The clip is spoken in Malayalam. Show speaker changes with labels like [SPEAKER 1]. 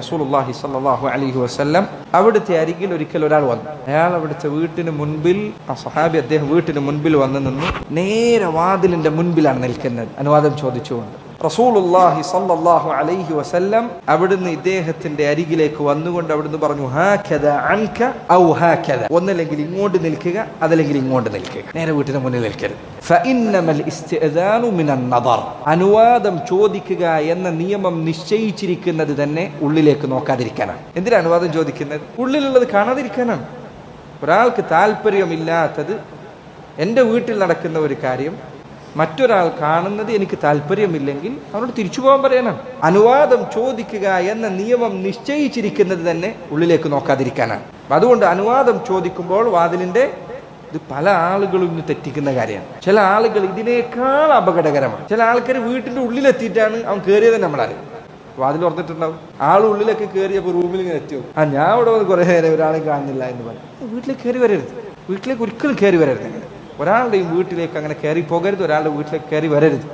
[SPEAKER 1] റസൂലുള്ളാഹി സ്വല്ലല്ലാഹു അലൈഹി വസല്ലം അവിടുത്തെ അരികിൽ ഒരിക്കൽ ഒരാൾ വന്നു. അയാൾ അവിടുത്തെ വീട്ടിന് മുൻപിൽ ആ സഹാബി അദ്ദേഹം വീട്ടിന് മുൻപിൽ വന്ന് നിന്നു നേരെ വാതിലിന്റെ മുൻപിലാണ് നിൽക്കുന്നത്. അനുവാദം ചോദിച്ചുകൊണ്ട്. റസൂലുള്ളാഹി സ്വല്ലല്ലാഹു അലൈഹി വസല്ലം അവിടുന്ന് ഇദ്ദേഹത്തിന്റെ അരികിലേക്ക് വന്നുകൊണ്ട് അവിടുന്ന് പറഞ്ഞു അൻക ഔ ഒന്നല്ലെങ്കിൽ ഇങ്ങോട്ട് നിൽക്കുക അതല്ലെങ്കിൽ ഇങ്ങോട്ട് നിൽക്കുക. നേരെ വീട്ടിന് മുന്നിൽ നിൽക്കരുത്. അനുവാദം ചോദിക്കുക എന്ന നിയമം നിശ്ചയിച്ചിരിക്കുന്നത് തന്നെ ഉള്ളിലേക്ക് നോക്കാതിരിക്കാനാണ്. എന്തിനാ അനുവാദം ചോദിക്കുന്നത്? ഉള്ളിലുള്ളത് കാണാതിരിക്കാനാണ്. ഒരാൾക്ക് താല്പര്യമില്ലാത്തത് എന്റെ വീട്ടിൽ നടക്കുന്ന ഒരു കാര്യം മറ്റൊരാൾ കാണുന്നത് എനിക്ക് താല്പര്യമില്ലെങ്കിൽ അവരോട് തിരിച്ചു പോകാൻ പറയാനാണ് അനുവാദം ചോദിക്കുക എന്ന നിയമം നിശ്ചയിച്ചിരിക്കുന്നത് തന്നെ ഉള്ളിലേക്ക് നോക്കാതിരിക്കാനാണ്. അതുകൊണ്ട് അനുവാദം ചോദിക്കുമ്പോൾ വാതിലിന്റെ ഇത് പല ആളുകളും ഇന്ന് തെറ്റിക്കുന്ന കാര്യമാണ്. ചില ആളുകൾ ഇതിനേക്കാൾ അപകടകരമാണ്. ചില ആൾക്കാർ വീട്ടിന്റെ ഉള്ളിലെത്തിയിട്ടാണ് അവൻ കയറിയത് നമ്മളറിയും വാതിൽ തുറന്നിട്ടുണ്ടാവും. ആൾ ഉള്ളിലൊക്കെ കയറിയപ്പോൾ റൂമിൽ എത്തിയോ? ആ ഞാൻ അവിടെ വന്ന് കുറേ നേരം ഒരാളെ കാണുന്നില്ല എന്ന് പറഞ്ഞു. വീട്ടിലേക്ക് കയറി വരരുത്. വീട്ടിലേക്ക് ഒരിക്കലും കയറി വരരുത്. ഒരാളുടെയും വീട്ടിലേക്ക് അങ്ങനെ കയറി പോകരുത് ഒരാളുടെ വീട്ടിലേക്ക് കയറി വരരുത്.